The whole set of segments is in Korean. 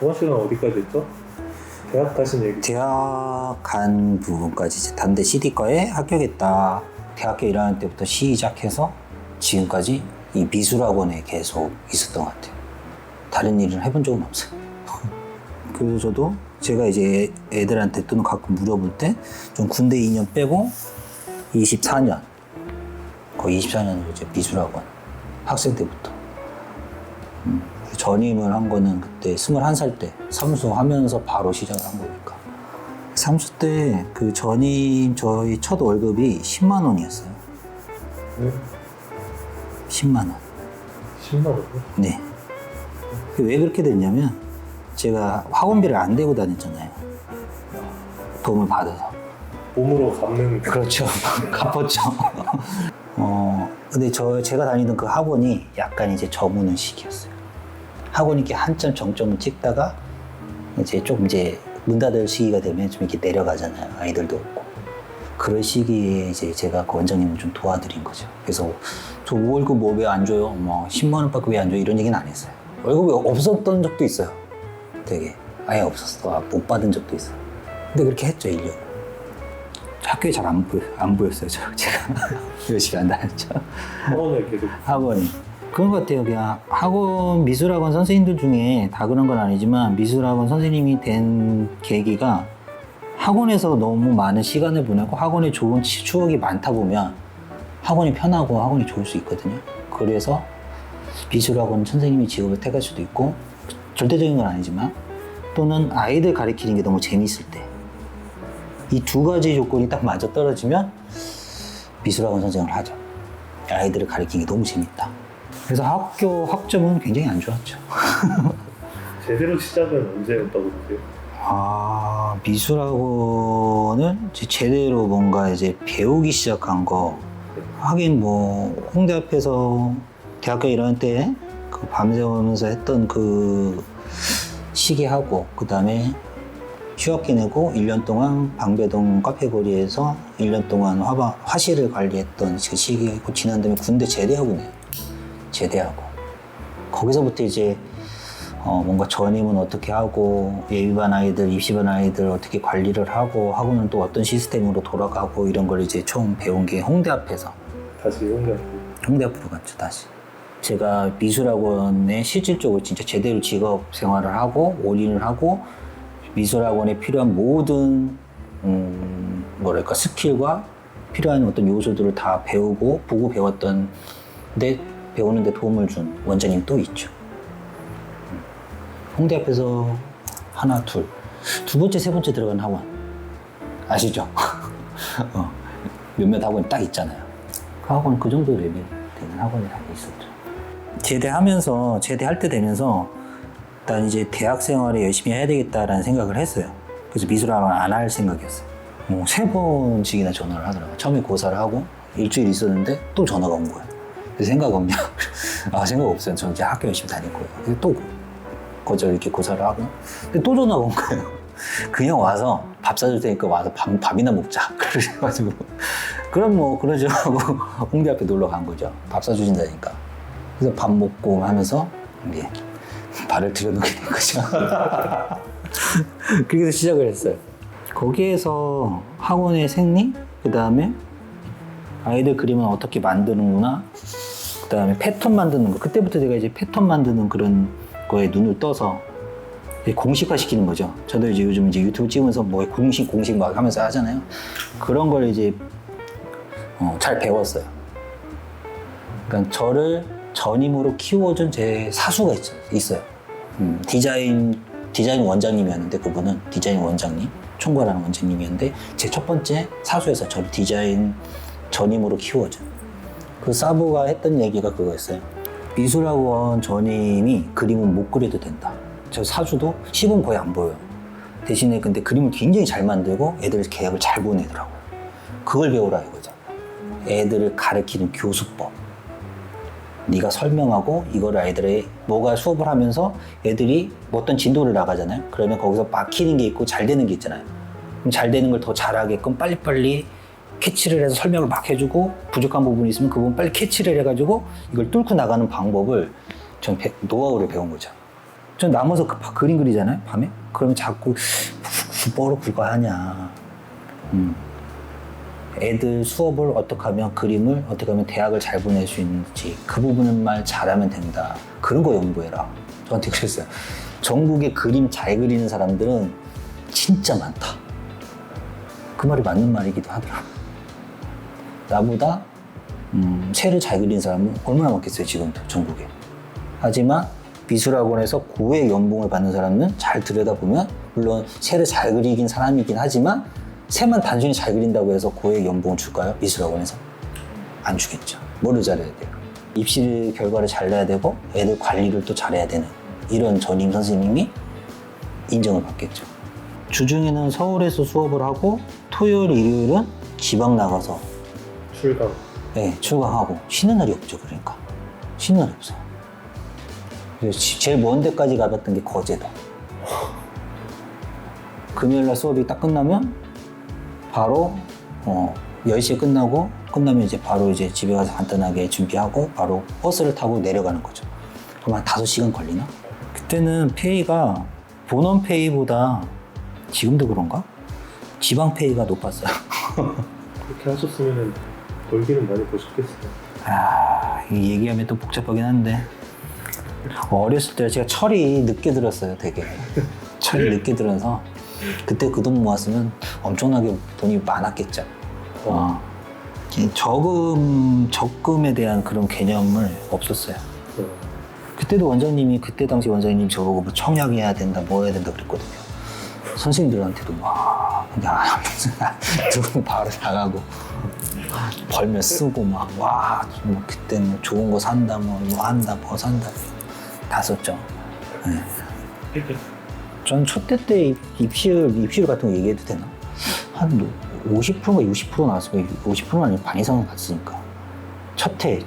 동아 씨는 어디까지 했죠? 대학 가신 얘기. 대학 간 부분까지 이제 단대 CD과에 합격했다. 대학교 1학년 때부터 시작해서 지금까지 이 미술학원에 계속 있었던 것 같아요. 다른 일을 해본 적은 없어요. 그래서 저도 제가 이제 애들한테 또는 가끔 물어볼 때 좀 군대 2년 빼고 24년 거의 24년으로 이제 미술학원 학생 때부터 음, 전임을 한 거는 그때 21살 때 삼수 하면서 바로 시작을 한 거니까 삼수 때 그 전임 저희 첫 월급이 10만 원이었어요 네? 10만 원 10만 원이요? 네. 그왜 그렇게 됐냐면 제가 학원비를 안 대고 다녔잖아요. 도움을 받아서. 몸으로 갚는 그렇죠. 갚았죠. 어, 근데 저 제가 다니던 그 학원이 약간 이제 저무는 시기였어요. 학원이 이렇게 한참 정점을 찍다가 이제 조금 이제 문 닫을 시기가 되면 좀 이렇게 내려가잖아요. 아이들도 없고. 그런 시기에 이제 제가 그 원장님을 좀 도와드린 거죠. 그래서 저 월급 뭐 왜 안 줘요? 뭐 10만 원밖에 왜 안 줘요? 이런 얘기는 안 했어요. 월급이 없었던 적도 있어요. 되게 아예 없었어. 아, 못 받은 적도 있어요. 근데 그렇게 했죠, 1년. 학교에 잘 안 보였어요, 저, 제가. 열심히 안 다녔죠. 학원을 계속 학원이. 그런 것 같아요. 그냥 학원, 미술학원 선생님들 중에 다 그런 건 아니지만 미술학원 선생님이 된 계기가 학원에서 너무 많은 시간을 보내고 학원에 좋은 치- 추억이 많다 보면 학원이 편하고 학원이 좋을 수 있거든요. 그래서 미술학원 선생님이 직업을 택할 수도 있고 절대적인 건 아니지만 또는 아이들 가르치는 게 너무 재밌을 때 이 두 가지 조건이 딱 맞아 떨어지면 미술학원 선생을 하죠. 아이들을 가르치는 게 너무 재밌다. 그래서 학교 학점은 굉장히 안 좋았죠. 제대로 시작은 언제였다고 보세요? 아 이제 제대로 뭔가 이제 배우기 시작한 거 하긴 뭐 홍대 앞에서 대학교 1학년 때그 밤새우면서 했던 그 시기하고 그 다음에 휴학기 내고 1년 동안 방배동 카페거리에서 1년 동안 화바, 화실을 관리했던 그 시기고 지난 다음에 군대 제대하고네요. 제대하고 거기서부터 이제 어, 뭔가 전임은 어떻게 하고 예비반 아이들, 입시반 아이들 어떻게 관리를 하고 하고는 또 어떤 시스템으로 돌아가고 이런 걸 이제 처음 배운 게 홍대 앞에서 다시 홍대 홍대 앞으로 갔죠 다시. 제가 미술학원에 실질적으로 진짜 제대로 직업 생활을 하고 올인을 하고 미술학원에 필요한 모든 음, 뭐랄까 스킬과 필요한 어떤 요소들을 다 배우고 보고 배웠던 데 배우는데 도움을 준 원장님 또 있죠. 음. 홍대 앞에서 하나 둘 두 번째 세 번째 들어간 학원 아시죠? 어, 몇몇 학원이 딱 있잖아요. 그 학원 그 정도 레벨 되는 학원이 다 있었죠. 제대하면서 제대할 때 되면서 일단 이제 대학 생활에 열심히 해야 되겠다라는 생각을 했어요. 그래서 미술학원 안 할 생각이었어요. 뭐 세 번씩이나 전화를 하더라고요. 처음에 고사를 하고 일주일 있었는데 또 전화가 온 거예요. 그래서 생각 없냐? 아 생각 없어요. 저는 이제 학교 열심히 다닐 거예요. 또 거절 이렇게 고사를 하고 근데 또 전화가 온 거예요. 그냥 와서 밥 사줄 테니까 와서 밥, 밥이나 먹자. 그래가지고 그럼 뭐 그러죠 하고 홍대 앞에 놀러 간 거죠. 밥 사주신다니까. 그래서 밥 먹고 하면서 이제 발을 들여놓게 된 거죠. 그렇게 시작을 했어요. 거기에서 학원의 생리, 그 다음에 아이들 그림은 어떻게 만드는구나, 그 다음에 패턴 만드는 거. 그때부터 제가 이제 패턴 만드는 그런 거에 눈을 떠서 공식화 시키는 거죠. 저도 이제 요즘 이제 유튜브 찍으면서 뭐 공식, 공식 막 하면서 하잖아요. 그런 걸 이제 어, 잘 배웠어요. 그러니까 저를 전임으로 키워준 제 사수가 있, 있어요. 음, 디자인 디자인 원장님이었는데 그분은 디자인 원장님 총괄하는 원장님이었는데 제 첫 번째 사수에서 저를 디자인 전임으로 키워준 그 사부가 했던 얘기가 그거였어요. 미술학원 전임이 그림은 못 그려도 된다. 저 사주도 시범 거의 안 보여요. 대신에 근데 그림을 굉장히 잘 만들고 애들 계약을 잘 보내더라고요. 그걸 배우라 이거죠. 애들을 가르치는 교수법. 네가 설명하고 이걸 아이들의 뭐가 수업을 하면서 애들이 뭐 어떤 진도를 나가잖아요. 그러면 거기서 막히는 게 있고 잘 되는 게 있잖아요. 그럼 잘 되는 걸 더 잘하게끔 빨리빨리 캐치를 해서 설명을 막 해주고 부족한 부분이 있으면 그 부분 빨리 캐치를 해가지고 이걸 뚫고 나가는 방법을 전 배- 노하우를 배운 거죠. 저 남아서 그 바- 그림 그리잖아요 밤에 그러면 자꾸 뭐로 그거 하냐 음. 애들 수업을 어떻게 하면 그림을 어떻게 하면 대학을 잘 보낼 수 있는지 그 부분만 잘하면 된다 그런 거 연구해라 저한테 그랬어요 전국에 그림 잘 그리는 사람들은 진짜 많다 그 말이 맞는 말이기도 하더라 나보다 음, 새를 잘 그리는 사람은 얼마나 많겠어요 지금도 전국에 하지만 미술학원에서 고액 연봉을 받는 사람은 잘 들여다보면 물론 새를 잘 그리긴 사람이긴 하지만 새만 단순히 잘 그린다고 해서 고액 연봉을 줄까요? 미술학원에서? 안 주겠죠. 뭐를 잘해야 돼요? 입시 결과를 잘 내야 되고 애들 관리를 또 잘해야 되는 이런 전임 선생님이 인정을 받겠죠. 주중에는 서울에서 수업을 하고 토요일, 일요일은 지방 나가서 출강. 네, 출강하고 쉬는 날이 없죠. 그러니까 쉬는 날이 없어요. 그래서 지- 제일 먼 데까지 가봤던 게 거제도. 금요일 날 수업이 딱 끝나면 바로 어, 10시에 끝나고 끝나면 이제 바로 이제 집에 가서 간단하게 준비하고 바로 버스를 타고 내려가는 거죠. 그럼 한 5시간 걸리나? 그때는 페이가 본원 페이보다 지금도 그런가? 지방 페이가 높았어요. 그렇게 하셨으면 벌기는 많이 버셨겠어요. 아, 이 얘기하면 또 복잡하긴 한데 어렸을 때 제가 철이 늦게 들었어요, 되게 철이 늦게 들어서 그때 그 돈 모았으면 엄청나게 돈이 많았겠죠. 어. 이 저금 적금에 대한 그런 개념을 없었어요. 어, 그때도 원장님이 그때 당시 원장님 저보고 뭐 청약해야 된다, 뭐 해야 된다 그랬거든요. 선생님들한테도 막 그냥 누구 바로 나가고 벌면 쓰고 막 와 뭐 그때 뭐 좋은 거 산다 뭐, 뭐 한다 뭐 산다 다 썼죠. 네. 전초때때 입시율 입시율 같은 거 얘기해도 되나? 한 50%가 60% 나왔어요. 50%는 아니고 반 이상은 갔으니까 첫 해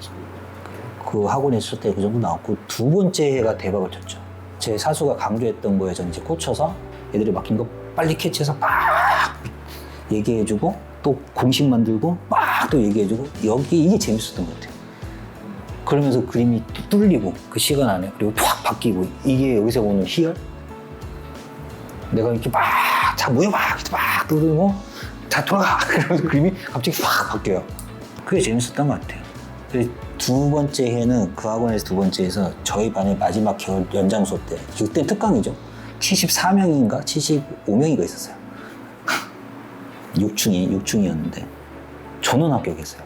그 학원에서 첫때그 정도 나왔고 두 번째 해가 대박을 쳤죠. 제 사수가 강조했던 거에 전 이제 꽂혀서 애들이 막힌 거 빨리 캐치해서 막 얘기해주고 또 공식 만들고 막 또 얘기해주고 여기 이게 재밌었던 것 같아요. 그러면서 그림이 뚝 뚫리고 그 시간 안에 그리고 확 바뀌고 이게 여기서 오는 희열? 내가 이렇게 막 자 모여 막 이렇게 막 뚫고 자 돌아가 그러면서 그림이 갑자기 확 바뀌어요. 그게 재밌었던 것 같아요. 두 번째 해는 그 학원에서 두 번째에서 저희 반의 마지막 겨울 연장 수업 때 그때 특강이죠. 74명인가 75명인가 있었어요. 6층이 6층이었는데 전원 합격했어요.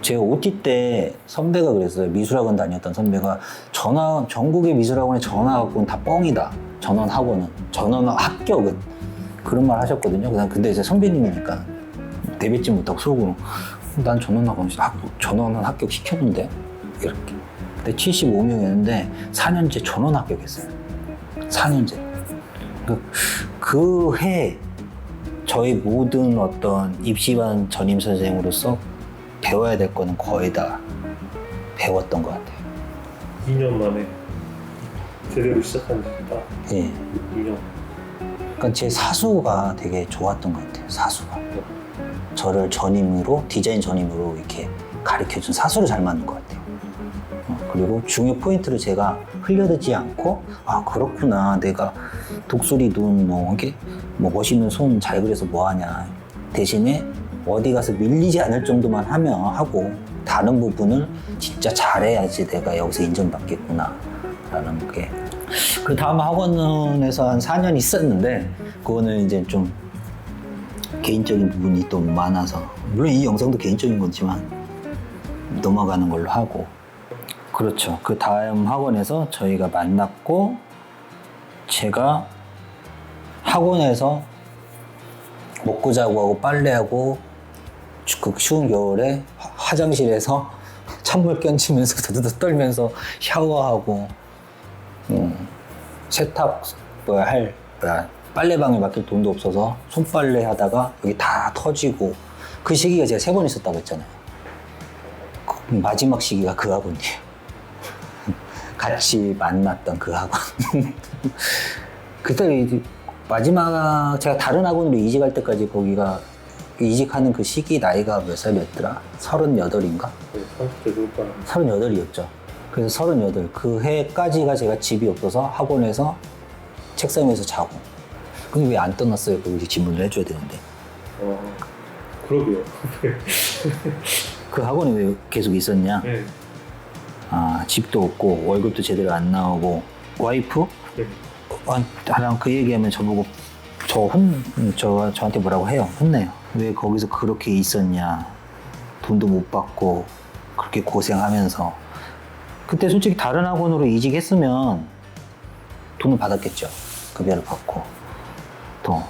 제가 OT 때 선배가 그랬어요. 미술학원 다녔던 선배가 전화 전국의 미술학원에 전화학원 다 뻥이다. 전원 학원은 전원 합격은 그런 말 하셨거든요. 근데 이제 선배님이니까 내뱉지 못하고 속으로 난 전원 학원 전원은 합격 시켰는데 이렇게. 근데 75명이었는데 4년째 전원 합격했어요. 4년째. 그해 저희 모든 어떤 입시반 전임 선생으로서 배워야 될 거는 거의 다 배웠던 것 같아요. 2년 만에 제대로 시작한 지딱 예. 2년. 그러니까 제 사수가 되게 좋았던 것 같아요. 사수가 저를 전임으로 디자인 전임으로 이렇게 가르쳐준 사수를 잘 맞는 것 같아요. 어, 그리고 중요 포인트를 제가 흘려듣지 않고 아 그렇구나 내가 독수리 눈 뭐 이게? 뭐 멋있는 손 잘 그려서 뭐 하냐. 대신에 어디 가서 밀리지 않을 정도만 하면 하고 다른 부분을 진짜 잘해야지 내가 여기서 인정받겠구나. 라는 게. 그 다음 학원에서 한 4년 있었는데 그거는 이제 좀 개인적인 부분이 또 많아서. 물론 이 영상도 개인적인 거지만 넘어가는 걸로 하고. 그렇죠. 그 다음 학원에서 저희가 만났고 제가 학원에서 먹고 자고 하고 빨래하고 추- 그 추운 겨울에 화- 화장실에서 찬물 끼얹으면서 드드드 떨면서 샤워하고 음, 세탁 뭐야 할 뭐야 빨래방에 맡길 돈도 없어서 손빨래 하다가 여기 다 터지고 그 시기가 제가 세 번 있었다고 했잖아요. 그 마지막 시기가 그 학원이에요. 같이 만났던 그 학원. 그때 마지막 제가 다른 학원으로 이직할 때까지 거기가 이직하는 그 시기 나이가 몇 살이었더라? 38인가? 네, 30대 돌파. 38이었죠. 그래서 서른여덟 그 해까지가 제가 집이 없어서 학원에서 책상 위에서 자고 근데 왜 안 떠났어요? 그 질문을 해줘야 되는데 어, 그러게요. 그 학원에 왜 계속 있었냐? 네. 아 집도 없고 월급도 제대로 안 나오고 와이프 네. 아, 나랑 그 얘기하면 저보고 저 혼, 저, 저한테 뭐라고 해요. 혼내요. 왜 거기서 그렇게 있었냐. 돈도 못 받고, 그렇게 고생하면서. 그때 솔직히 다른 학원으로 이직했으면 돈을 받았겠죠. 급여를 받고. 또.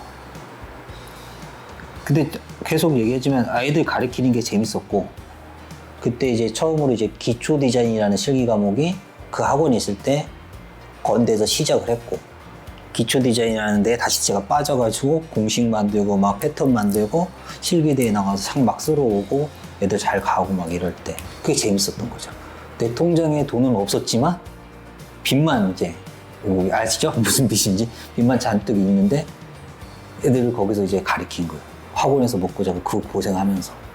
근데 계속 얘기하지만 아이들 가르치는 게 재밌었고, 그때 이제 처음으로 이제 기초 디자인이라는 실기 과목이 그 학원에 있을 때 건대에서 시작을 했고, 기초 디자인이라는 데 다시 제가 빠져가지고 공식 만들고 막 패턴 만들고 실기대에 나가서 상막 쓰러 오고 애들 잘 가고 막 이럴 때 그게 재밌었던 거죠. 내 통장에 돈은 없었지만 빚만 이제 뭐 아시죠? 무슨 빚인지 빚만 잔뜩 있는데 애들을 거기서 이제 가리킨 거예요. 학원에서 먹고 자고 그 고생하면서.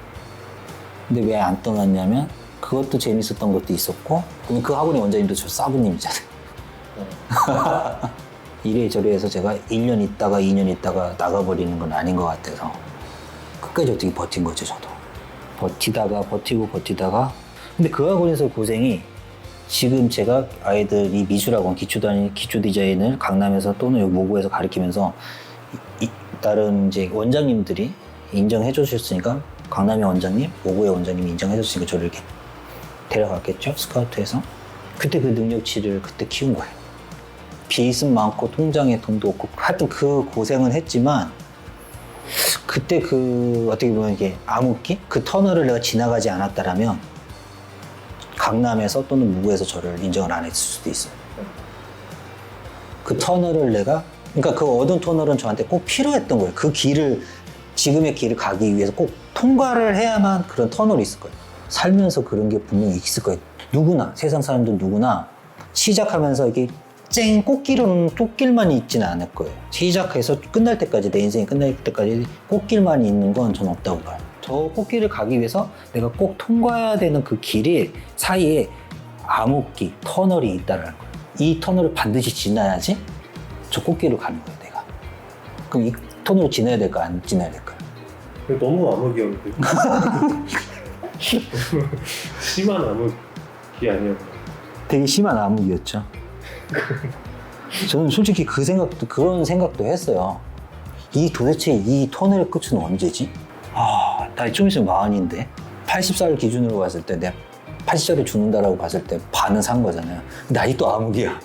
근데 왜 안 떠났냐면 그것도 재밌었던 것도 있었고 그 학원의 원장님도 저 사부님이잖아요. 이래 저래 해서 제가 1년 있다가 2년 있다가 나가버리는 건 아닌 것 같아서 끝까지 어떻게 버틴 거죠, 저도. 버티다가 버티고 버티다가 근데 그 학원에서 고생이 지금 제가 아이들이 미술학원 기초 단 기초 디자인을 강남에서 또는 여기 모구에서 가르치면서 이- 이- 다른 이제 원장님들이 인정해 주셨으니까 강남의 원장님, 모구의 원장님이 인정해 줬으니까 저를 이렇게 데려갔겠죠 스카우트해서 그때 그 능력치를 그때 키운 거예요. 빚은 많고 통장에 돈도 없고 하여튼 그 고생은 했지만 그때 그 어떻게 보면 이게 암흑기 그 터널을 내가 지나가지 않았다라면 강남에서 또는 무구에서 저를 인정을 안 했을 수도 있어요. 그 터널을 내가 그러니까 그 어두운 터널은 저한테 꼭 필요했던 거예요. 그 길을 지금의 길을 가기 위해서 꼭 통과를 해야만 그런 터널이 있을 거예요. 살면서 그런 게 분명히 있을 거예요. 누구나 세상 사람들 누구나 시작하면서 이게 쨍 꽃길은 꽃길만 있지는 않을 거예요. 시작해서 끝날 때까지 내 인생이 끝날 때까지 꽃길만 있는 건전 없다고 봐요. 저 꽃길을 가기 위해서 내가 꼭 통과해야 되는 그 길이 사이에 암흑기 터널이 있다는 거예요. 이 터널을 반드시 지나야지 저 꽃길을 가는 거예요, 내가. 그럼 이 터널을 지나야 될까 안 지나야 될까? 너무 암흑이었는데. 심한 암흑이 아니었나. 되게 심한 암흑이었죠. 저는 솔직히 그 생각도 그런 생각도 했어요. 이 도대체 이 터널의 끝은 언제지? 아, 나 좀 있으면 마흔인데 80살 기준으로 봤을 때 내가 80살에 죽는다라고 봤을 때 반은 산 거잖아요. 근데 아직도 암흑이야.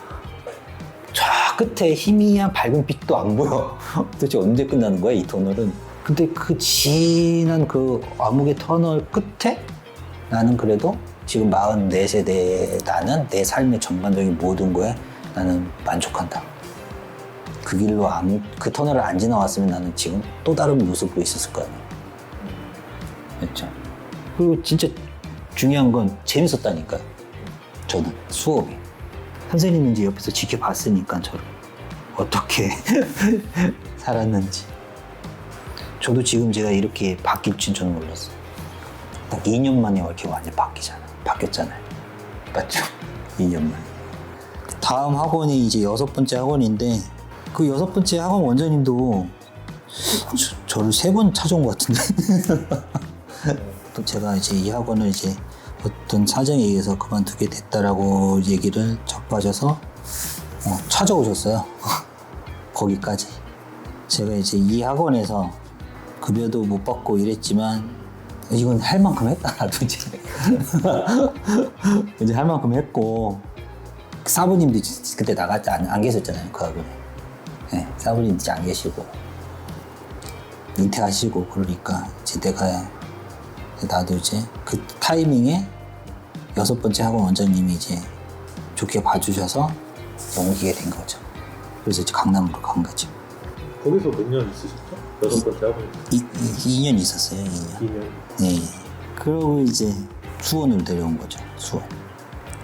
저 끝에 희미한 밝은 빛도 안 보여. 도대체 언제 끝나는 거야 이 터널은? 근데 그 진한 그 암흑의 터널 끝에 나는 그래도 지금 44세대 나는 내 삶의 전반적인 모든 거에 나는 만족한다. 그 길로 아무 그 터널을 안 지나왔으면 나는 지금 또 다른 모습으로 있었을 거 아니야. 그렇죠. 그리고 진짜 중요한 건 재밌었다니까요. 저는 수업이. 선생님은 이제 옆에서 지켜봤으니까 저를 어떻게 살았는지. 저도 지금 제가 이렇게 바뀔 줄 저는 몰랐어요. 딱 2년 만에 이렇게 완전 바뀌잖아. 바뀌었잖아요. 맞죠? 2년 만에. 다음 학원이 이제 여섯 번째 학원인데 그 여섯 번째 학원 원장님도 저, 저를 세 번 찾아온 것 같은데. 또 제가 이제 이 학원을 이제 어떤 사정에 의해서 그만두게 됐다라고 얘기를 접하셔서 어, 찾아오셨어요. 거기까지. 제가 이제 이 학원에서 급여도 못 받고 이랬지만 이건 할 만큼 했다 나도 이제 이제 할 만큼 했고 사부님도 그때 나갔지 안, 안 계셨잖아요 그 학원에. 네, 사부님 이제 안 계시고. 은퇴하시고 그러니까 이제 내가 나도 이제 그 타이밍에 여섯 번째 학원 원장님이 이제 좋게 봐주셔서 옮기게 된 거죠. 그래서 이제 강남으로 간 거죠. 거기서 몇 년 있으셨죠? 여섯 번째 이, 2년 있었어요 2년 2년. 네. 그러고 이제 수원으로 데려온 거죠. 수원.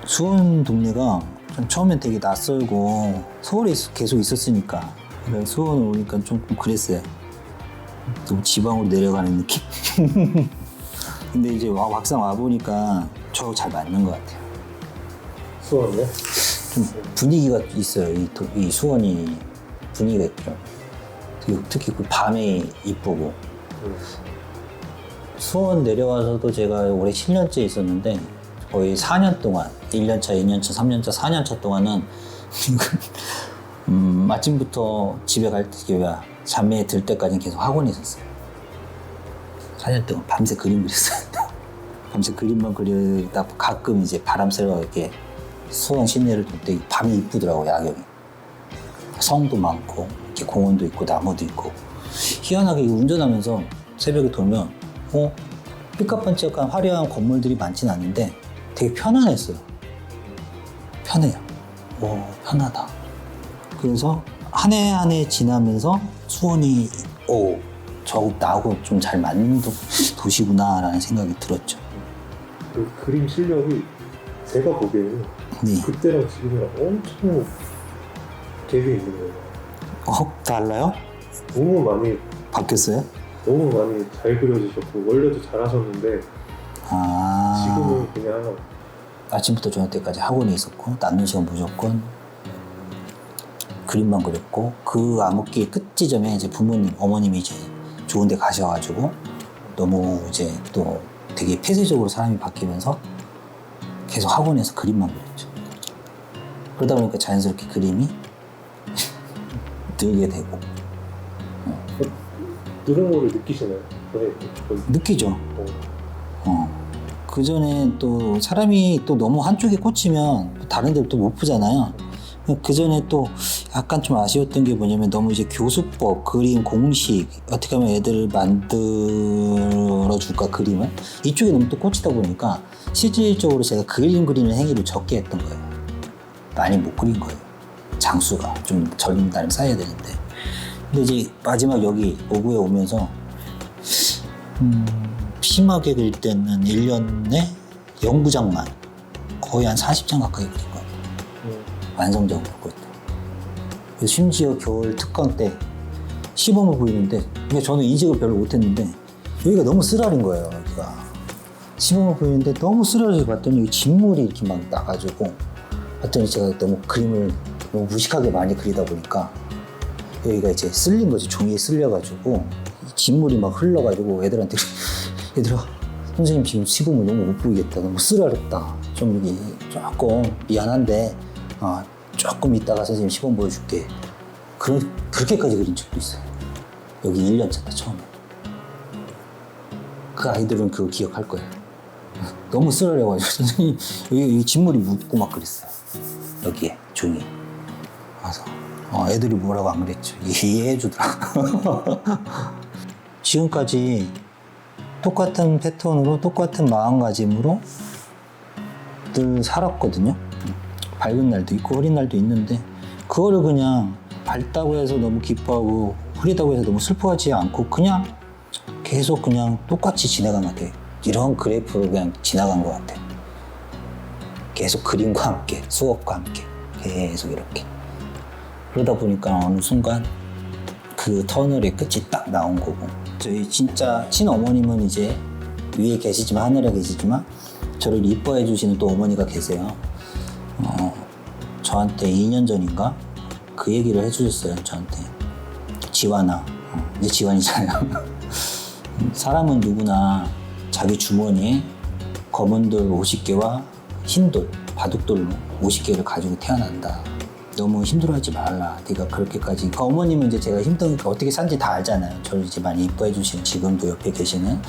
수원 동네가 좀 처음엔 되게 낯설고 서울에 있- 계속 있었으니까 그래 수원 오니까 좀 그랬어요. 좀 지방으로 내려가는 느낌. 근데 이제 와- 막상 와 보니까 저잘 맞는 것 같아요. 수원이요? 좀 분위기가 있어요. 이, 도- 이 수원이 분위기가 있 죠. 특히, 그 밤에 이쁘고 음. 수원 내려와서도 제가 올해 7년째 있었는데 거의 4년 동안 1년차, 2년차, 3년차, 4년차 동안은 음, 아침부터 집에 갈 때, 뭐야, 잠에 들 때까지 계속 학원에 있었어요. 4년 동안 밤새 그림 그렸어요. 밤새 그림만 그리다 가끔 이제 바람 쐬러 이렇게 수원 시내를 돌때 밤이 이쁘더라고요, 야경이. 성도 많고, 이렇게 공원도 있고, 나무도 있고. 희한하게 운전하면서 새벽에 돌면, 어? 삐까뻔쩍한 화려한 건물들이 많진 않은데 되게 편안했어요. 편해요. 오, 편하다. 그래서 한 해 한 해 지나면서 수원이, 오, 저 나하고 좀 잘 맞는 도, 도시구나라는 생각이 들었죠. 그 그림 실력이 제가 보기에는 네. 그때랑 지금이랑 엄청 갭이 있는 거예요. 어, 달라요? 너무 많이 바뀌었어요? 너무 많이 잘 그려지셨고 원래도 잘하셨는데 아. 지금은 그냥 아침부터 저녁 때까지 학원에 있었고 남는 시간 무조건 그림만 그렸고 그 암흑기 끝 지점에 이제 부모님 어머님이 이제 좋은데 가셔가지고 너무 이제 또 되게 폐쇄적으로 사람이 바뀌면서 계속 학원에서 그림만 그렸죠. 그러다 보니까 자연스럽게 그림이 늘게 되고 이런 거를 느끼시나요? 선생님? 거의 느끼죠. 어, 어. 그 전에 또 사람이 또 너무 한쪽에 꽂히면 다른 데를 또 못 보잖아요. 그 전에 또 약간 좀 아쉬웠던 게 뭐냐면 너무 이제 교수법, 그림, 공식, 어떻게 하면 애들을 만들어 줄까, 그림을? 이쪽에 너무 또 꽂히다 보니까 실질적으로 제가 그림 그리는 행위를 적게 했던 거예요. 많이 못 그린 거예요. 장수가 좀 절임 나름 쌓여야 되는데. 근데 이제 마지막 여기 오구에 오면서 음, 심하게 그릴 때는 1년에 영구장만 거의 한 40장 가까이 그린 거예요. 음, 완성적으로 그것도. 그래서 심지어 겨울 특강 때 시범을 보이는데 그러니까 저는 인식을 별로 못했는데 여기가 너무 쓰라린 거예요. 여기가 시범을 보이는데 너무 쓰라려서 봤더니 여기 진물이 이렇게 막 나가지고 봤더니 제가 너무 그림을 너무 무식하게 많이 그리다 보니까 여기가 이제 쓸린 거지 종이에 쓸려가지고. 이 진물이 막 흘러가지고 애들한테 얘들아 선생님 지금 시범을 너무 못 보이겠다. 너무 쓰라렸다. 좀 여기 조금 미안한데 아, 조금 이따가 선생님 시범 보여줄게. 그런 그렇게까지 그린 적도 있어요. 여기 1년 차때 처음에. 그 아이들은 그거 기억할 거예요. 너무 쓰라려가지고 선생님 여기, 여기 진물이 묻고 막 그랬어요. 여기에 종이 와서. 어, 애들이 뭐라고 안 그랬죠. 이해해 주더라. 지금까지 똑같은 패턴으로 똑같은 마음가짐으로 늘 살았거든요. 밝은 날도 있고 흐린 날도 있는데 그거를 그냥 밝다고 해서 너무 기뻐하고 흐리다고 해서 너무 슬퍼하지 않고 그냥 계속 그냥 똑같이 지나간 것 같아요. 이런 그래프로 그냥 지나간 것 같아요. 계속 그림과 함께 수업과 함께 계속 이렇게 그러다 보니까 어느 순간 그 터널의 끝이 딱 나온 거고. 저희 진짜 친어머님은 이제 위에 계시지만 하늘에 계시지만 저를 이뻐해 주시는 또 어머니가 계세요. 어, 저한테 2년 전인가 그 얘기를 해주셨어요 저한테. 지환아. 어, 이제 지환이잖아요. 사람은 누구나 자기 주머니에 검은 돌 50개와 흰 돌, 바둑돌로 50개를 가지고 태어난다. 너무 힘들어하지 말라. 네가 그렇게까지. 그러니까 어머님은 이제 제가 힘드니까 어떻게 산지 다 알잖아요. 저를 이제 많이 이뻐해 주시는 지금도 옆에 계시는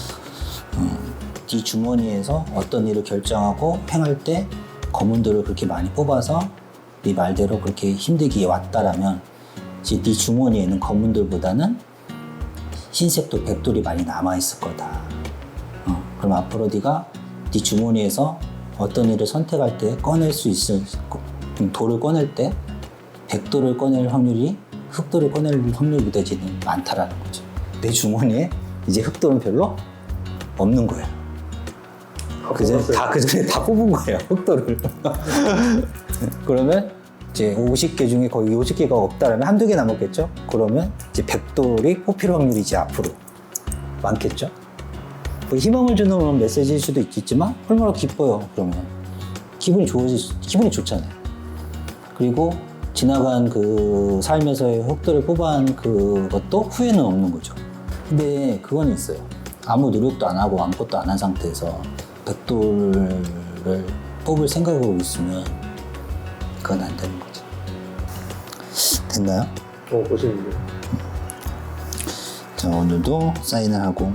음, 네 주머니에서 어떤 일을 결정하고 행할 때 검은 돌을 그렇게 많이 뽑아서 네 말대로 그렇게 힘들게 왔다라면 이제 네 주머니에는 검은 돌보다는 흰색돌, 백돌이 많이 남아 있을 거다. 어, 그럼 앞으로 네가 네 주머니에서 어떤 일을 선택할 때 꺼낼 수 있을 돌을 꺼낼 때 백돌을 꺼낼 확률이 흑돌을 꺼낼 확률보다 지는 많다라는 거죠. 내 주머니에 이제 흑돌은 별로 없는 거예요. 그전에 뽑았어요. 다 그 전에 다 뽑은 거예요 흑돌을. 그러면 이제 50개 중에 거의 50개가 없다라면 한두 개 남았겠죠? 그러면 이제 백돌이 뽑힐 확률이 이제 앞으로 많겠죠? 뭐 희망을 주는 그런 메시지일 수도 있겠지만 얼마나 기뻐요 그러면 기분이 좋아지 기분이 좋잖아요. 그리고 지나간 그 삶에서의 흙들을 뽑아한 그것도 후회는 없는 거죠. 근데 그건 있어요. 아무 노력도 안 하고 아무것도 안 한 상태에서 백돌을 뽑을 생각으로 있으면 그건 안 되는 거죠. 됐나요? 어, 멋있는데. 자 오늘도 사인을 하고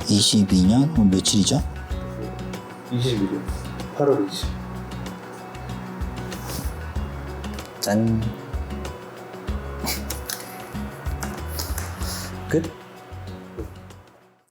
22년 오늘 며칠이죠? 21일. 8월 20일. 짠. 끝.